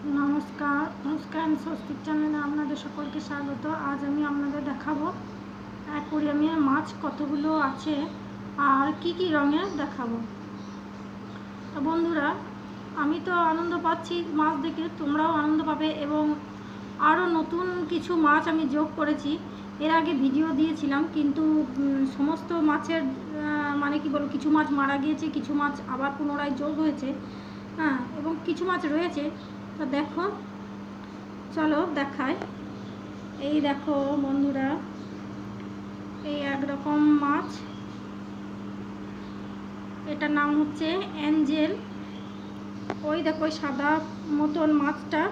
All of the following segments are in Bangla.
নমস্কার নমস্কার, আমি স্বস্তিক চ্যানেলে আপনাদের সকলকে স্বাগত। আজ আমি আপনাদের দেখাবো অ্যাকোরিয়ামের মাছ কতগুলো আছে আর কি কি রঙের দেখাবো। তো বন্ধুরা, আমি তো আনন্দ পাচ্ছি মাছ দেখে, তোমরাও আনন্দ পাবে এবং আরও নতুন কিছু মাছ আমি যোগ করেছি। এর আগে ভিডিও দিয়েছিলাম, কিন্তু সমস্ত মাছের মানে কি বলব, কিছু মাছ মারা গিয়েছে, কিছু মাছ আবার পুনরায় যোগ হয়েছে হ্যাঁ এবং কিছু মাছ রয়েছে। তো দেখো, চলো দেখাই। এই দেখো বন্ধুরা, এই একরকম মাছ। এটার নাম হচ্ছে অ্যাঞ্জেল। ওই দেখো সাদা মতন মাছটা,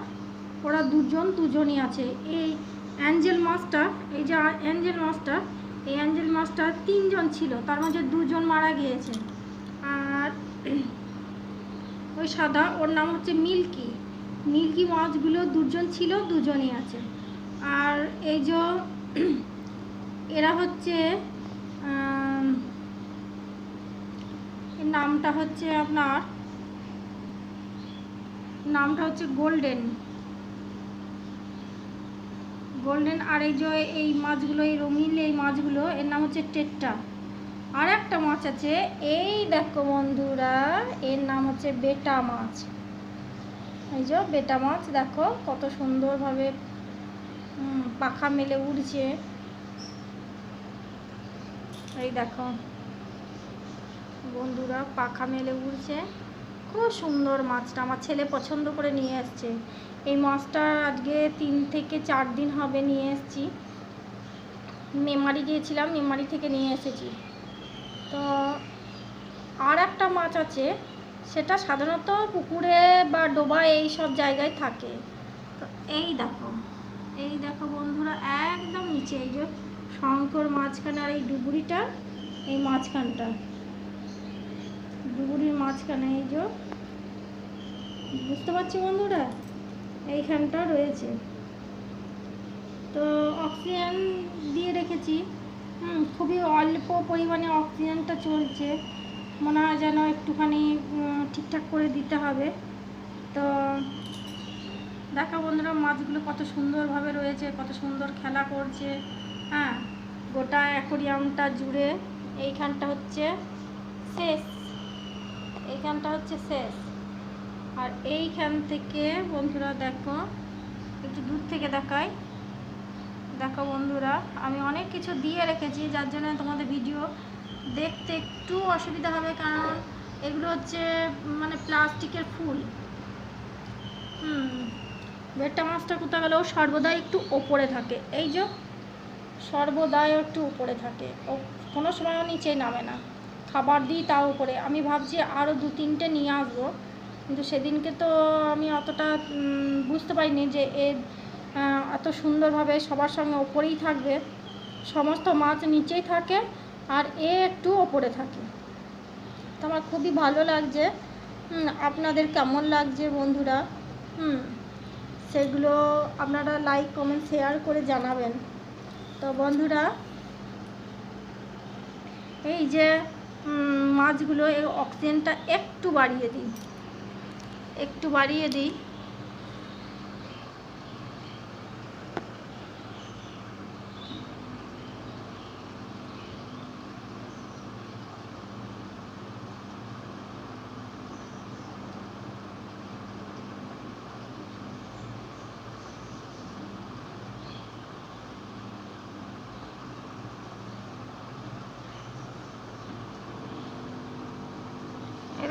ওরা দুজন দুজনই আছে। এই অ্যাঞ্জেল মাছটা, এই যে অ্যাঞ্জেল মাছটা, এই অ্যাঞ্জেল মাছটা তিনজন ছিল, তার মধ্যে দুজন মারা গিয়েছে। আর ওই সাদা, ওর নাম হচ্ছে মিল্কি। মিল্কি মাছগুলো দুজন ছিল, দুজনই আছে। আর এই যে এরা হচ্ছে নামটা হচ্ছে আপনার, নামটা হচ্ছে গোল্ডেন। গোল্ডেন আর এই যে এই মাছগুলো, এই রঙিন এই মাছগুলো, এর নাম হচ্ছে টেট্টা। আর একটা মাছ আছে, এই দেখো বন্ধুরা, এর নাম হচ্ছে বেটা মাছ। এই যে বেটা মাছ, দেখো কত সুন্দরভাবে পাখা মেলে উড়ছে। এই দেখো, বন্ধুরা পাখা মেলে উড়ছে। খুব সুন্দর মাছটা আমার ছেলে পছন্দ করে নিয়ে এসছে এই মাছটা আজকে তিন থেকে চার দিন হবে নিয়ে এসেছি। মেমারি গিয়েছিলাম, মেমারি থেকে নিয়ে এসেছি। তো আর একটা মাছ আছে সেটা সাধারণত পুকুরে বা ডোবা এই সব জায়গায় থাকে। তো এই দেখো এই দেখো বন্ধুরা, একদম নিচে এই যে শঙ্কর মাঝখানে আর এই ডুবুরিটা, এই মাঝখানটা। ডুবুরির মাঝখানে এই যে, বুঝতে পারছি বন্ধুরা? এইখানটা রয়েছে। তো অক্সিজেন দিয়ে রেখেছি। হুম, খুবই অল্প পরিমাণে অক্সিজেনটা চলছে। মনে হয় যেন একটুখানি ঠিকঠাক করে দিতে হবে। তো দেখা বন্ধুরা, মাছগুলো কত সুন্দরভাবে রয়েছে, কত সুন্দর খেলা করছে। হ্যাঁ গোটা অ্যাকোরিয়ামটা জুড়ে এইখানটা হচ্ছে শেষ। এইখানটা হচ্ছে শেষ। আর এইখান থেকে বন্ধুরা দেখো, একটু দূর থেকে দেখাই। দেখো বন্ধুরা, আমি অনেক কিছু দিয়ে রেখেছি, যার জন্য তোমাদের ভিডিও দেখতে একটু অসুবিধা হবে কারণ এগুলো হচ্ছে মানে প্লাস্টিকের ফুল। হুম বেটটা মাছটা কোথাও গেলেও সর্বদাই একটু ওপরে থাকে। এই যে, সর্বদাই একটু উপরে থাকে। ও, কোনো সময়ও নিচে নামে না। খাবার দিই তাও উপরে। আমি ভাবছি আরও দু তিনটে নিয়ে আসব। কিন্তু সেদিনকে তো আমি অতটা বুঝতে পারিনি যে এ এত সুন্দরভাবে সবার সঙ্গে ওপরেই থাকবে। সমস্ত মাছ নিচেই থাকে। আর এ একটু ওপরে থাকে। তো আমার খুবই ভালো লাগছে। আপনাদের কেমন লাগছে বন্ধুরা? হুম, সেগুলো আপনারা লাইক কমেন্ট শেয়ার করে জানাবেন। তো বন্ধুরা, এই যে মাছগুলো, এই অক্সিজেনটা একটু বাড়িয়ে দিই। একটু বাড়িয়ে দিই।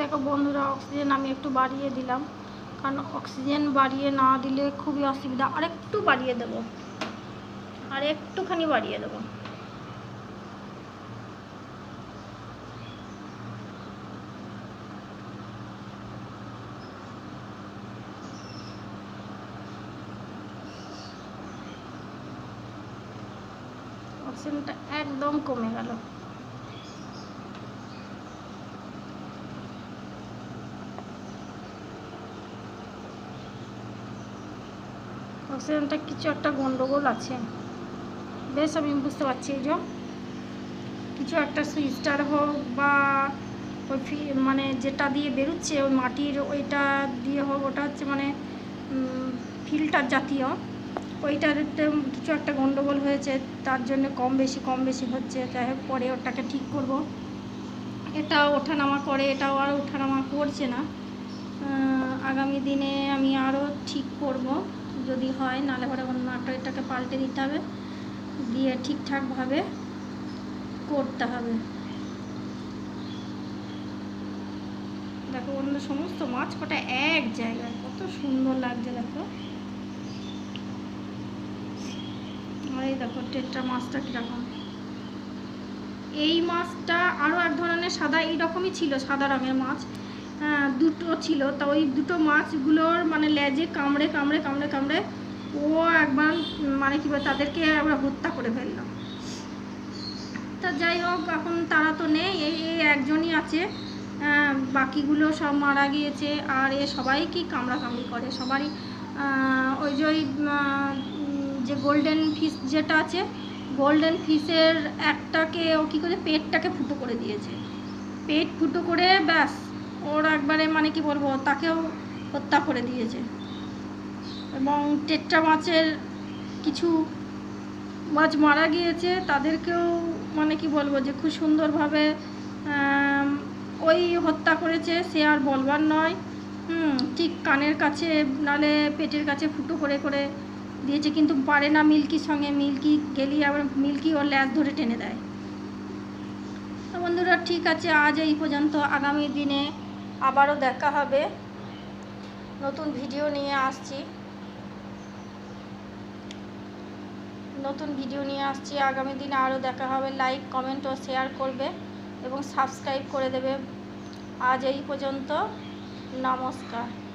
দেখো বন্ধুরা অক্সিজেন আমি একটু বাড়িয়ে দিলাম। কারণ অক্সিজেন বাড়িয়ে না দিলে খুবই অসুবিধা। আর একটু বাড়িয়ে দেব। আর একটুখানি বাড়িয়ে দেবো। অক্সিজেনটা একদম কমে গেল। অক্সিজেনটা কিছু একটা গন্ডগোল আছে। বেশ, আমি বুঝতে পারছি, এই কিছু একটা সুইচটার হোক বা ওই ফি মানে যেটা দিয়ে বেরোচ্ছে, ওই মাটির ওইটা দিয়ে হোক, ওটা হচ্ছে মানে ফিল্টার জাতীয়। ওইটাতে কিছু একটা গন্ডগোল হয়েছে, তার জন্য কম বেশি কম বেশি হচ্ছে। যাই হোক, পরে ওটাকে ঠিক করব। এটা ওঠানামা করে, এটাও আর ওঠানামা করছে না। আগামী দিনে আমি আরও ঠিক করব। যদি হয়, নাহলে পরে অন্য একটা এটাকে পাল্টে দিতে হবে। দিয়ে ঠিকঠাকভাবে করতে হবে। দেখো, অন্য সমস্ত মাছ কটা এক জায়গায়। কত সুন্দর লাগছে, দেখো। এই দেখো, টেট্রা মাছটা কীরকম। এই মাছটা আরও এক ধরনের সাদা, এইরকমই ছিল সাদা রঙের মাছ। দুটো ছিল। তা ওই দুটো মাছগুলোর মানে লেজে কামড়ে কামড়ে কামড়ে কামড়ে ও একবার মানে কী বলে তাদেরকে আমরা হত্যা করে ফেললাম। তা যাই হোক এখন তারা তো নেই এই একজনই আছে। আহ, বাকিগুলো সব মারা গিয়েছে আর এ সবাই কি কামড়াকামড়ি করে? সবারই ওই যে ওই যে গোল্ডেন ফিশ যেটা আছে গোল্ডেন ফিশের একটাকে ও কী করে পেটটাকে ফুটো করে দিয়েছে। পেট ফুটো করে ব্যাস। ওর একবারে মানে কি বলব, তাকেও হত্যা করে দিয়েছে। এবং টেট্রা মাছের কিছু মাছ মারা গিয়েছে, তাদেরকেও মানে কি বলব যে খুব সুন্দরভাবে ওই হত্যা করেছে, সে আর বলবার নয়। হুম, ঠিক কানের কাছে নালে পেটের কাছে ফুটো করে করে দিয়েছে, কিন্তু পারে না মিল্কির সঙ্গে। মিল্কি গেলি আবার মিল্কি ওর ল্যাজ ধরে টেনে দেয়। তো বন্ধুরা, ঠিক আছে, আজ এই পর্যন্ত। আগামী দিনে আবারও দেখা হবে। নতুন ভিডিও নিয়ে আসছি। নতুন ভিডিও নিয়ে আসছি। আগামী দিন আরও দেখা হবে। লাইক কমেন্ট ও শেয়ার করবে এবং সাবস্ক্রাইব করে দেবে। আজ এই পর্যন্ত। নমস্কার।